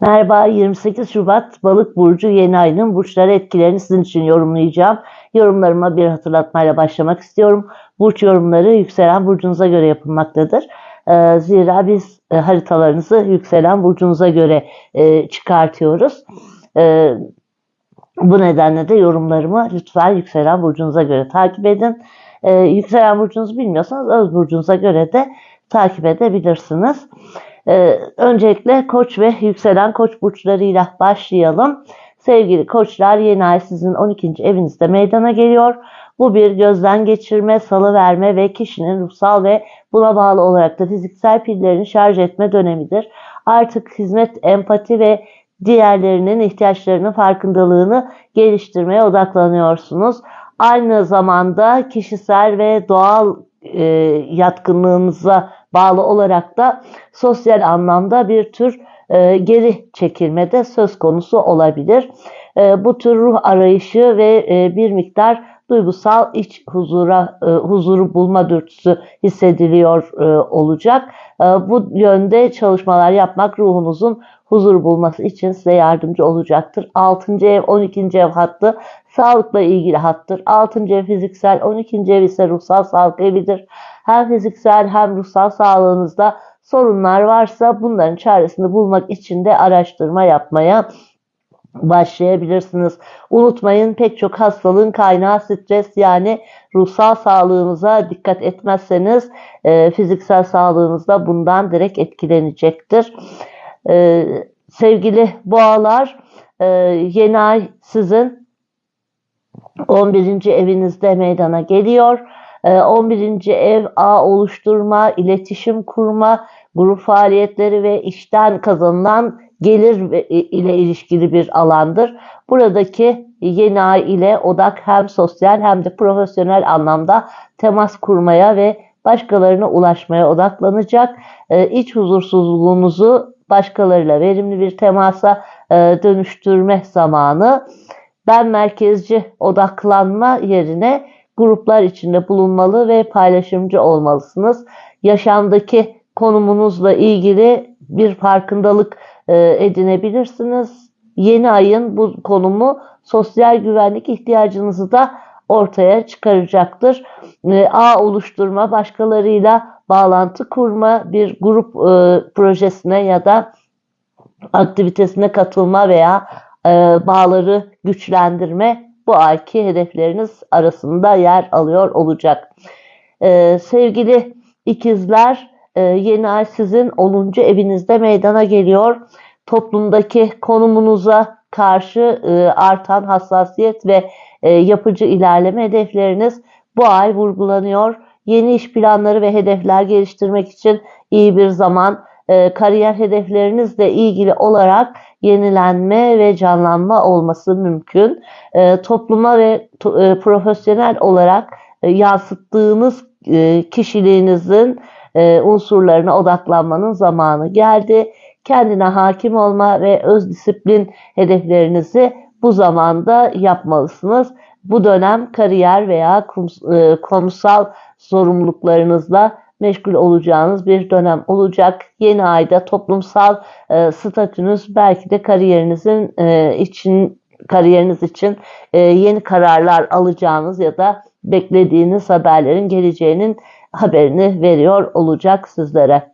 Merhaba 28 Şubat Balık Burcu yeni ayının burçları etkilerini sizin için yorumlayacağım. Yorumlarıma bir hatırlatmayla başlamak istiyorum. Burç yorumları yükselen burcunuza göre yapılmaktadır. Ee, zira biz e, haritalarınızı yükselen burcunuza göre e, çıkartıyoruz. Ee, bu nedenle de yorumlarımı lütfen yükselen burcunuza göre takip edin. Ee, yükselen burcunuzu bilmiyorsanız öz burcunuza göre de takip edebilirsiniz. Ee, öncelikle koç ve yükselen koç burçlarıyla başlayalım. Sevgili koçlar yeni ay sizin 12. evinizde meydana geliyor. Bu bir gözden geçirme, salı verme ve kişinin ruhsal ve buna bağlı olarak da fiziksel pillerini şarj etme dönemidir. Artık hizmet, empati ve diğerlerinin ihtiyaçlarının farkındalığını geliştirmeye odaklanıyorsunuz. Aynı zamanda kişisel ve doğal e, yatkınlığınıza bağlı olarak da sosyal anlamda bir tür e, geri çekilme de söz konusu olabilir. E, bu tür ruh arayışı ve e, bir miktar duygusal iç huzura e, huzuru bulma dürtüsü hissediliyor e, olacak. E, bu yönde çalışmalar yapmak ruhunuzun huzur bulması için size yardımcı olacaktır. 6. ev 12. ev hattı sağlıkla ilgili hattır. 6. ev fiziksel 12. ev ise ruhsal sağlık evidir. Hem fiziksel hem ruhsal sağlığınızda sorunlar varsa bunların çaresini bulmak için de araştırma yapmaya başlayabilirsiniz. Unutmayın pek çok hastalığın kaynağı stres yani ruhsal sağlığınıza dikkat etmezseniz e, fiziksel sağlığınız da bundan direkt etkilenecektir. E, sevgili boğalar e, yeni ay sizin 11. evinizde meydana geliyor. 11. ev ağ oluşturma, iletişim kurma, grup faaliyetleri ve işten kazanılan gelir ile ilişkili bir alandır. Buradaki yeni ay ile odak hem sosyal hem de profesyonel anlamda temas kurmaya ve başkalarına ulaşmaya odaklanacak. İç huzursuzluğunuzu başkalarıyla verimli bir temasa dönüştürme zamanı. Ben merkezci odaklanma yerine gruplar içinde bulunmalı ve paylaşımcı olmalısınız. Yaşamdaki konumunuzla ilgili bir farkındalık e, edinebilirsiniz. Yeni ayın bu konumu sosyal güvenlik ihtiyacınızı da ortaya çıkaracaktır. E, ağ oluşturma, başkalarıyla bağlantı kurma, bir grup e, projesine ya da aktivitesine katılma veya bağları güçlendirme bu ayki hedefleriniz arasında yer alıyor olacak. Sevgili ikizler, ee, yeni ay sizin 10. evinizde meydana geliyor. Toplumdaki konumunuza karşı e, artan hassasiyet ve e, yapıcı ilerleme hedefleriniz bu ay vurgulanıyor. Yeni iş planları ve hedefler geliştirmek için iyi bir zaman. E, kariyer hedeflerinizle ilgili olarak yenilenme ve canlanma olması mümkün. Topluma ve profesyonel olarak yansıttığınız kişiliğinizin e, unsurlarına odaklanmanın zamanı geldi. Kendine hakim olma ve öz disiplin hedeflerinizi bu zamanda yapmalısınız. Bu dönem kariyer veya e, kurumsal sorumluluklarınızla meşgul olacağınız bir dönem olacak. Yeni ayda toplumsal e, statünüz belki de kariyerinizin e, için kariyeriniz için e, yeni kararlar alacağınız ya da beklediğiniz haberlerin geleceğinin haberini veriyor olacak sizlere.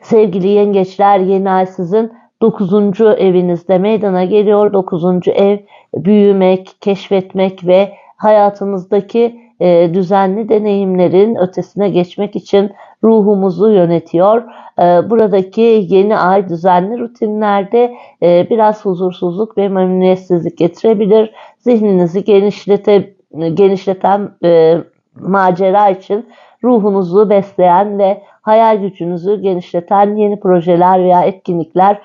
Sevgili yengeçler yeni ay sizin 9. evinizde meydana geliyor. 9. ev büyümek, keşfetmek ve hayatımızdaki e, düzenli deneyimlerin ötesine geçmek için ruhumuzu yönetiyor. E, buradaki yeni ay düzenli rutinlerde e, biraz huzursuzluk ve memnuniyetsizlik getirebilir. Zihninizi genişlete, genişleten e, macera için ruhunuzu besleyen ve hayal gücünüzü genişleten yeni projeler veya etkinlikler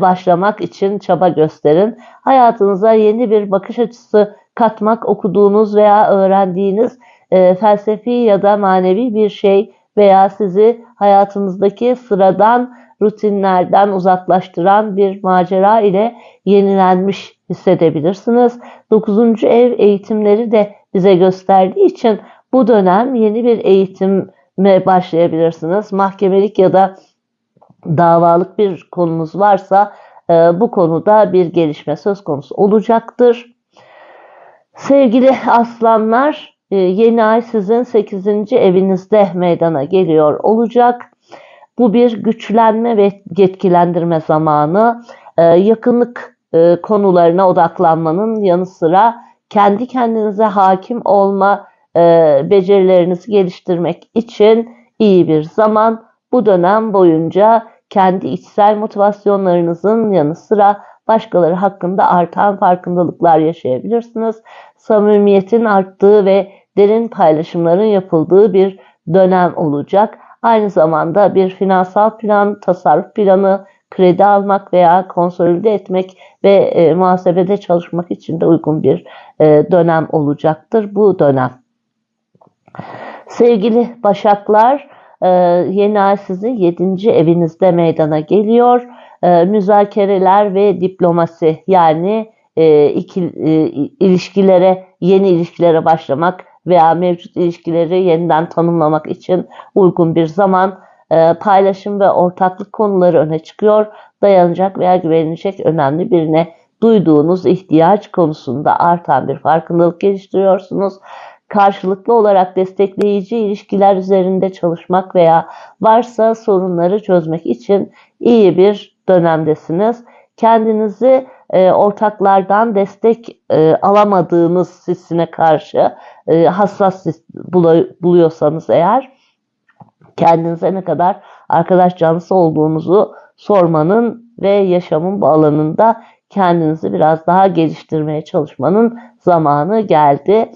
başlamak için çaba gösterin. Hayatınıza yeni bir bakış açısı katmak, okuduğunuz veya öğrendiğiniz e, felsefi ya da manevi bir şey veya sizi hayatınızdaki sıradan rutinlerden uzaklaştıran bir macera ile yenilenmiş hissedebilirsiniz. Dokuzuncu ev eğitimleri de bize gösterdiği için bu dönem yeni bir eğitime başlayabilirsiniz. Mahkemelik ya da davalık bir konunuz varsa e, bu konuda bir gelişme söz konusu olacaktır. Sevgili aslanlar, e, yeni ay sizin 8. evinizde meydana geliyor olacak. Bu bir güçlenme ve yetkilendirme zamanı. E, yakınlık e, konularına odaklanmanın yanı sıra kendi kendinize hakim olma becerilerinizi geliştirmek için iyi bir zaman. Bu dönem boyunca kendi içsel motivasyonlarınızın yanı sıra başkaları hakkında artan farkındalıklar yaşayabilirsiniz. Samimiyetin arttığı ve derin paylaşımların yapıldığı bir dönem olacak. Aynı zamanda bir finansal plan, tasarruf planı, kredi almak veya konsolide etmek ve e, muhasebede çalışmak için de uygun bir e, dönem olacaktır bu dönem. Sevgili Başaklar, e, yeni ay sizin 7. evinizde meydana geliyor. E, müzakereler ve diplomasi yani e, iki, e, ilişkilere, yeni ilişkilere başlamak veya mevcut ilişkileri yeniden tanımlamak için uygun bir zaman e, paylaşım ve ortaklık konuları öne çıkıyor. Dayanacak veya güvenilecek önemli birine duyduğunuz ihtiyaç konusunda artan bir farkındalık geliştiriyorsunuz. Karşılıklı olarak destekleyici ilişkiler üzerinde çalışmak veya varsa sorunları çözmek için iyi bir dönemdesiniz. Kendinizi e, ortaklardan destek e, alamadığınız hissine karşı e, hassas buluyorsanız eğer kendinize ne kadar arkadaş canlısı olduğunuzu sormanın ve yaşamın bu alanında kendinizi biraz daha geliştirmeye çalışmanın zamanı geldi.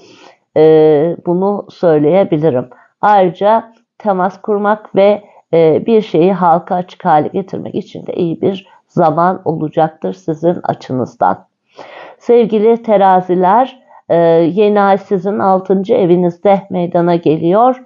Ee, bunu söyleyebilirim. Ayrıca temas kurmak ve e, bir şeyi halka açık hale getirmek için de iyi bir zaman olacaktır sizin açınızdan. Sevgili teraziler, e, yeni ay sizin 6. evinizde meydana geliyor.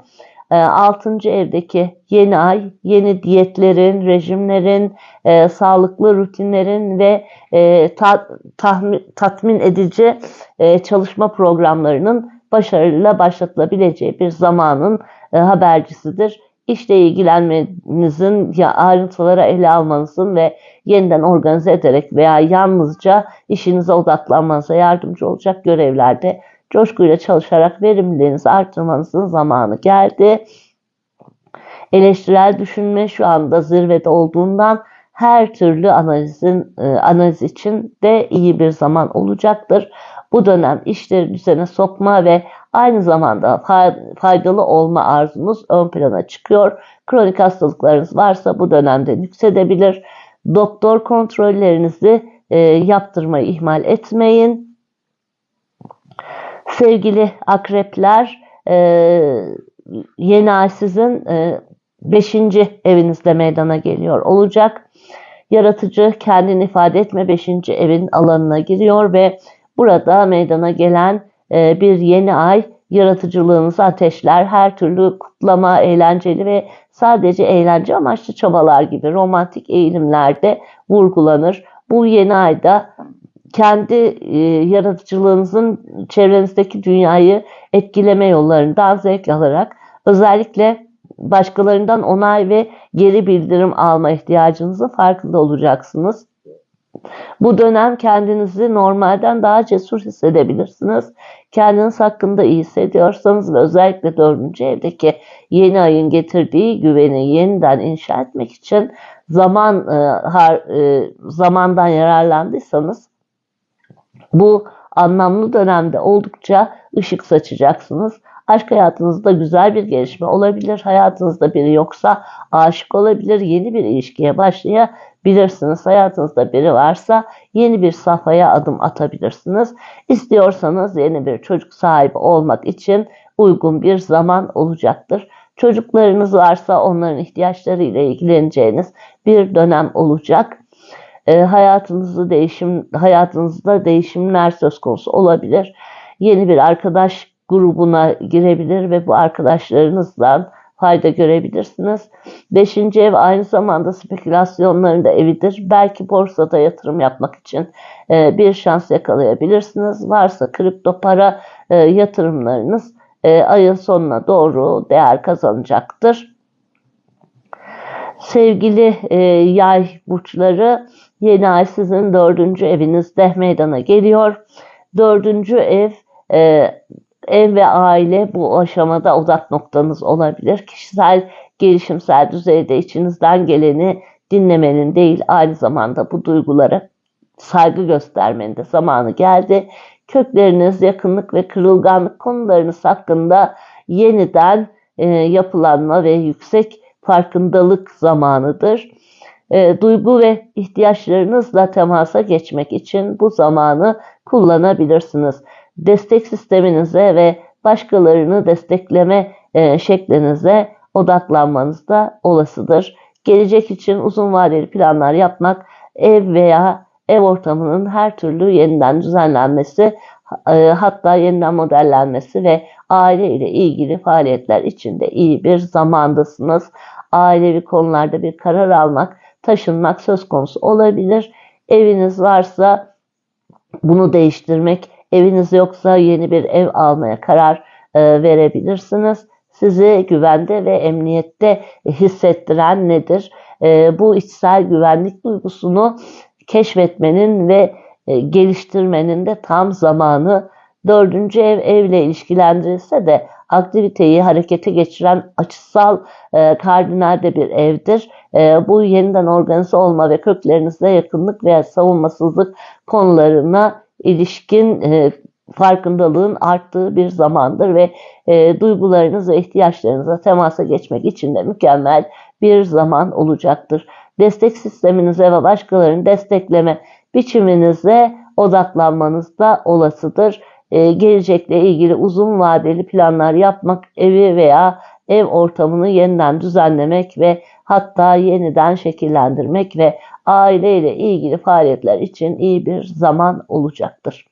6. Ee, evdeki yeni ay, yeni diyetlerin, rejimlerin, e, sağlıklı rutinlerin ve e, ta, tahmin, tatmin edici e, çalışma programlarının başarıyla başlatılabileceği bir zamanın e, habercisidir. İşle ilgilenmenizin, ya ayrıntılara ele almanızın ve yeniden organize ederek veya yalnızca işinize odaklanmanıza yardımcı olacak görevlerde coşkuyla çalışarak verimliliğinizi arttırmanızın zamanı geldi. Eleştirel düşünme şu anda zirvede olduğundan her türlü analizin e, analiz için de iyi bir zaman olacaktır. Bu dönem işleri düzene sokma ve aynı zamanda faydalı olma arzunuz ön plana çıkıyor. Kronik hastalıklarınız varsa bu dönemde yüksedebilir. Doktor kontrollerinizi e, yaptırmayı ihmal etmeyin. Sevgili akrepler, e, yeni ay sizin 5. E, evinizde meydana geliyor olacak. Yaratıcı kendini ifade etme 5. evin alanına giriyor ve burada meydana gelen bir yeni ay yaratıcılığınızı ateşler. Her türlü kutlama, eğlenceli ve sadece eğlence amaçlı çabalar gibi romantik eğilimlerde vurgulanır. Bu yeni ayda kendi e, yaratıcılığınızın çevrenizdeki dünyayı etkileme yollarından zevk alarak özellikle başkalarından onay ve geri bildirim alma ihtiyacınızın farkında olacaksınız. Bu dönem kendinizi normalden daha cesur hissedebilirsiniz. Kendiniz hakkında iyi hissediyorsanız ve özellikle dördüncü evdeki yeni ayın getirdiği güveni yeniden inşa etmek için zaman e, har, e, zamandan yararlandıysanız bu anlamlı dönemde oldukça ışık saçacaksınız. Aşk hayatınızda güzel bir gelişme olabilir. Hayatınızda biri yoksa aşık olabilir. Yeni bir ilişkiye başlayabilirsiniz. Hayatınızda biri varsa yeni bir safhaya adım atabilirsiniz. İstiyorsanız yeni bir çocuk sahibi olmak için uygun bir zaman olacaktır. Çocuklarınız varsa onların ihtiyaçlarıyla ilgileneceğiniz bir dönem olacak e, hayatınızda değişim hayatınızda değişimler söz konusu olabilir. Yeni bir arkadaş grubuna girebilir ve bu arkadaşlarınızdan fayda görebilirsiniz. Beşinci ev aynı zamanda spekülasyonların da evidir. Belki borsada yatırım yapmak için e, bir şans yakalayabilirsiniz. Varsa kripto para e, yatırımlarınız e, ayın sonuna doğru değer kazanacaktır. Sevgili yay burçları yeni ay sizin dördüncü evinizde meydana geliyor. Dördüncü ev ev ve aile bu aşamada odak noktanız olabilir. Kişisel gelişimsel düzeyde içinizden geleni dinlemenin değil aynı zamanda bu duygulara saygı göstermenin de zamanı geldi. Kökleriniz, yakınlık ve kırılganlık konularınız hakkında yeniden e, yapılanma ve yüksek farkındalık zamanıdır. E, duygu ve ihtiyaçlarınızla temasa geçmek için bu zamanı kullanabilirsiniz. Destek sisteminize ve başkalarını destekleme e, şeklinize odaklanmanız da olasıdır. Gelecek için uzun vadeli planlar yapmak, ev veya ev ortamının her türlü yeniden düzenlenmesi, e, hatta yeniden modellenmesi ve aile ile ilgili faaliyetler için de iyi bir zamandasınız. Ailevi konularda bir karar almak, taşınmak söz konusu olabilir. Eviniz varsa bunu değiştirmek, eviniz yoksa yeni bir ev almaya karar e, verebilirsiniz. Sizi güvende ve emniyette hissettiren nedir? E, bu içsel güvenlik duygusunu keşfetmenin ve e, geliştirmenin de tam zamanı. Dördüncü ev evle ilişkilendirilse de aktiviteyi harekete geçiren açısal e, kardinalde bir evdir. E, bu yeniden organize olma ve köklerinizde yakınlık veya savunmasızlık konularına ilişkin e, farkındalığın arttığı bir zamandır ve e, duygularınız ve ihtiyaçlarınıza temasa geçmek için de mükemmel bir zaman olacaktır. Destek sisteminize ve başkalarını destekleme biçiminize odaklanmanız da olasıdır. Ee, gelecekle ilgili uzun vadeli planlar yapmak, evi veya ev ortamını yeniden düzenlemek ve hatta yeniden şekillendirmek ve aileyle ilgili faaliyetler için iyi bir zaman olacaktır.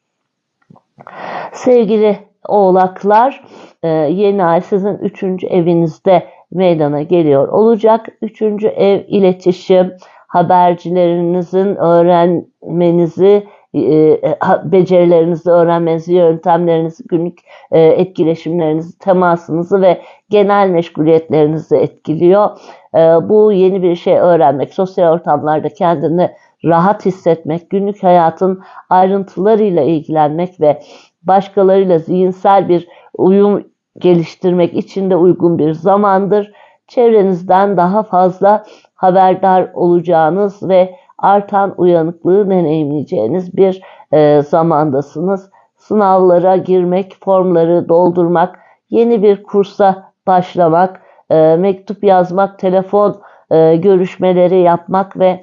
Sevgili oğlaklar, e, yeni ay sizin üçüncü evinizde meydana geliyor olacak. Üçüncü ev iletişim, habercilerinizin öğrenmenizi, e becerilerinizi öğrenmenizi, yöntemlerinizi, günlük e, etkileşimlerinizi, temasınızı ve genel meşguliyetlerinizi etkiliyor. E, bu yeni bir şey öğrenmek, sosyal ortamlarda kendini rahat hissetmek, günlük hayatın ayrıntılarıyla ilgilenmek ve başkalarıyla zihinsel bir uyum geliştirmek için de uygun bir zamandır. Çevrenizden daha fazla haberdar olacağınız ve artan uyanıklığı deneyimleyeceğiniz bir e, zamandasınız. Sınavlara girmek, formları doldurmak, yeni bir kursa başlamak, e, mektup yazmak, telefon e, görüşmeleri yapmak ve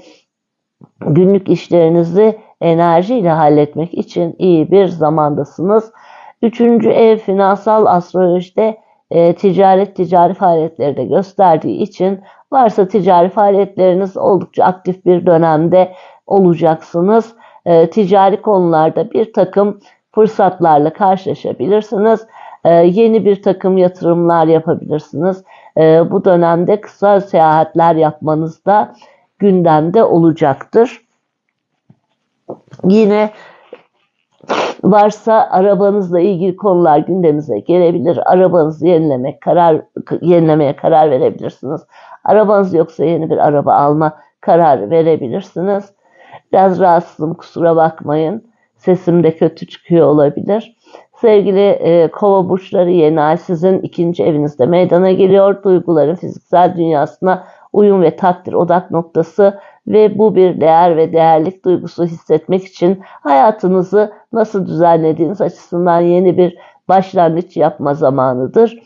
günlük işlerinizi enerjiyle halletmek için iyi bir zamandasınız. Üçüncü ev finansal astrolojide e, ticaret ticari faaliyetleri de gösterdiği için varsa ticari faaliyetleriniz oldukça aktif bir dönemde olacaksınız. E, ticari konularda bir takım fırsatlarla karşılaşabilirsiniz. E, yeni bir takım yatırımlar yapabilirsiniz. E, bu dönemde kısa seyahatler yapmanız da gündemde olacaktır. Yine varsa arabanızla ilgili konular gündeminize gelebilir. Arabanızı yenilemek, karar yenilemeye karar verebilirsiniz. Arabanız yoksa yeni bir araba alma kararı verebilirsiniz. Biraz rahatsızım kusura bakmayın. Sesim de kötü çıkıyor olabilir. Sevgili e, kova burçları yeni ay sizin ikinci evinizde meydana geliyor. Duyguların fiziksel dünyasına uyum ve takdir odak noktası ve bu bir değer ve değerlik duygusu hissetmek için hayatınızı nasıl düzenlediğiniz açısından yeni bir başlangıç yapma zamanıdır.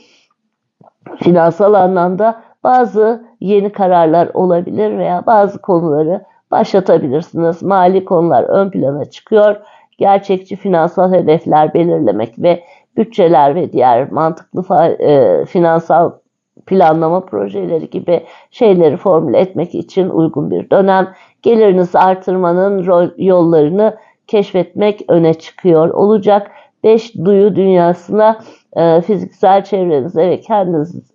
Finansal anlamda bazı yeni kararlar olabilir veya bazı konuları başlatabilirsiniz. Mali konular ön plana çıkıyor. Gerçekçi finansal hedefler belirlemek ve bütçeler ve diğer mantıklı e, finansal planlama projeleri gibi şeyleri formüle etmek için uygun bir dönem. Gelirinizi artırmanın yollarını keşfetmek öne çıkıyor olacak. Beş duyu dünyasına e, fiziksel çevrenize ve kendiniz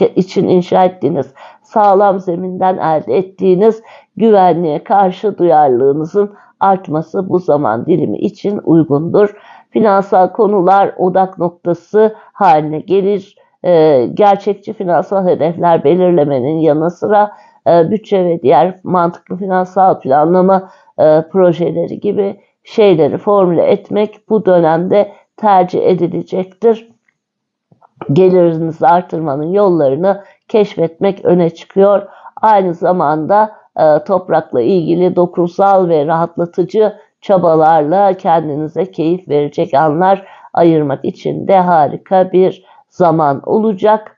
e, için inşa ettiğiniz sağlam zeminden elde ettiğiniz güvenliğe karşı duyarlılığınızın artması bu zaman dilimi için uygundur. Finansal konular odak noktası haline gelir e, gerçekçi finansal hedefler belirlemenin yanı sıra e, bütçe ve diğer mantıklı finansal planlama e, projeleri gibi şeyleri formüle etmek bu dönemde tercih edilecektir. Gelirinizi artırmanın yollarını keşfetmek öne çıkıyor. Aynı zamanda toprakla ilgili dokunsal ve rahatlatıcı çabalarla kendinize keyif verecek anlar ayırmak için de harika bir zaman olacak.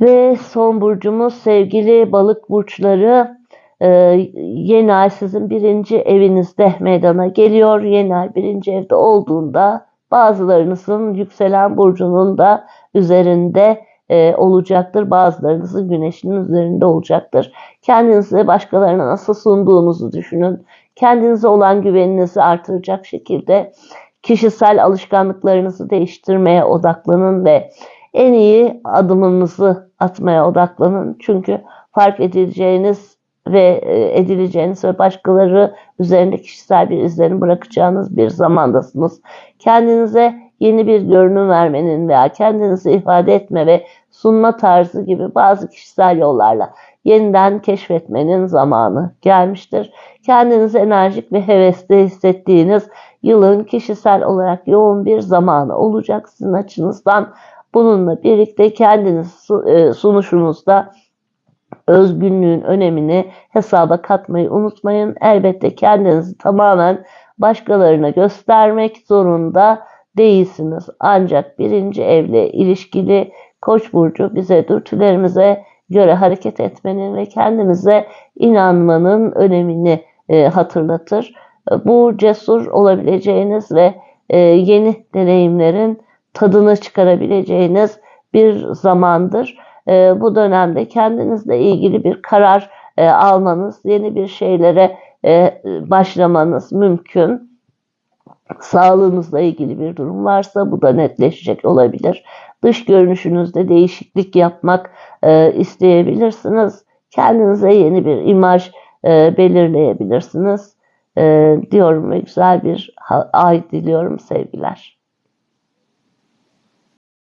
Ve son burcumuz sevgili balık burçları. Ee, yeni ay sizin birinci evinizde meydana geliyor. Yeni ay birinci evde olduğunda bazılarınızın yükselen burcunun da üzerinde e, olacaktır. Bazılarınızın güneşinin üzerinde olacaktır. Kendinizi başkalarına nasıl sunduğunuzu düşünün. Kendinize olan güveninizi artıracak şekilde kişisel alışkanlıklarınızı değiştirmeye odaklanın ve en iyi adımınızı atmaya odaklanın. Çünkü fark edileceğiniz ve e, edileceğiniz ve başkaları üzerinde kişisel bir izlenim bırakacağınız bir zamandasınız. Kendinize yeni bir görünüm vermenin veya kendinizi ifade etme ve sunma tarzı gibi bazı kişisel yollarla yeniden keşfetmenin zamanı gelmiştir. Kendinizi enerjik ve hevesli hissettiğiniz yılın kişisel olarak yoğun bir zamanı olacak sizin açınızdan. Bununla birlikte kendiniz e, sunuşunuzda özgünlüğün önemini hesaba katmayı unutmayın. Elbette kendinizi tamamen başkalarına göstermek zorunda değilsiniz. Ancak birinci evle ilişkili Koç burcu bize dürtülerimize göre hareket etmenin ve kendimize inanmanın önemini e, hatırlatır. Bu cesur olabileceğiniz ve e, yeni deneyimlerin tadını çıkarabileceğiniz bir zamandır. E, bu dönemde kendinizle ilgili bir karar e, almanız, yeni bir şeylere e, başlamanız mümkün. Sağlığınızla ilgili bir durum varsa bu da netleşecek olabilir. Dış görünüşünüzde değişiklik yapmak e, isteyebilirsiniz. Kendinize yeni bir imaj e, belirleyebilirsiniz. E, diyorum ve güzel bir ay diliyorum sevgiler.